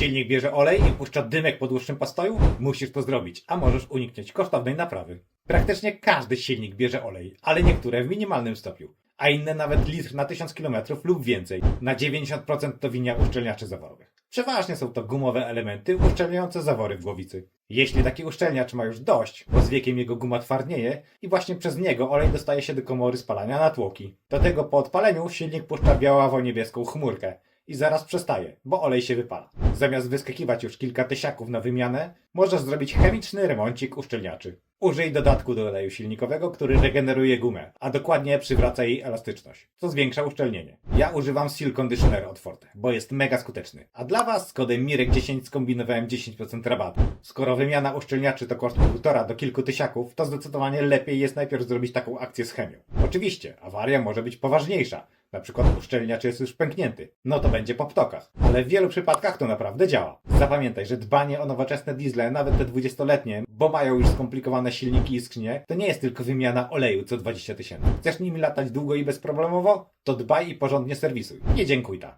silnik bierze olej i puszcza dymek po dłuższym postoju? Musisz to zrobić, a możesz uniknąć kosztownej naprawy. Praktycznie każdy silnik bierze olej, ale niektóre w minimalnym stopniu, a inne nawet litr na 1000 km lub więcej. Na 90% to winia uszczelniaczy zaworowych. Przeważnie są to gumowe elementy uszczelniające zawory w głowicy. Jeśli taki uszczelniacz ma już dość, bo z wiekiem jego guma twardnieje i właśnie przez niego olej dostaje się do komory spalania na tłoki. Do tego po odpaleniu silnik puszcza białawo-niebieską chmurkę i zaraz przestaje, bo olej się wypala. Zamiast wyskakiwać już kilka tysiaków na wymianę, możesz zrobić chemiczny remoncik uszczelniaczy. Użyj dodatku do oleju silnikowego, który regeneruje gumę, a dokładnie przywraca jej elastyczność, co zwiększa uszczelnienie. Ja używam Seal Conditioner od Forte, bo jest mega skuteczny. A dla Was z kodem MIREK10 skombinowałem 10% rabatu. Skoro wymiana uszczelniaczy to koszt półtora do kilku tysiaków, to zdecydowanie lepiej jest najpierw zrobić taką akcję z chemią. Oczywiście, awaria może być poważniejsza, na przykład uszczelniacz jest już pęknięty. No to będzie po ptokach. Ale w wielu przypadkach to naprawdę działa. Zapamiętaj, że dbanie o nowoczesne diesle, nawet te 20-letnie, bo mają już skomplikowane silniki i skrzynie, to nie jest tylko wymiana oleju co 20 tysięcy. Chcesz nimi latać długo i bezproblemowo? To dbaj i porządnie serwisuj. Nie dziękuj ta.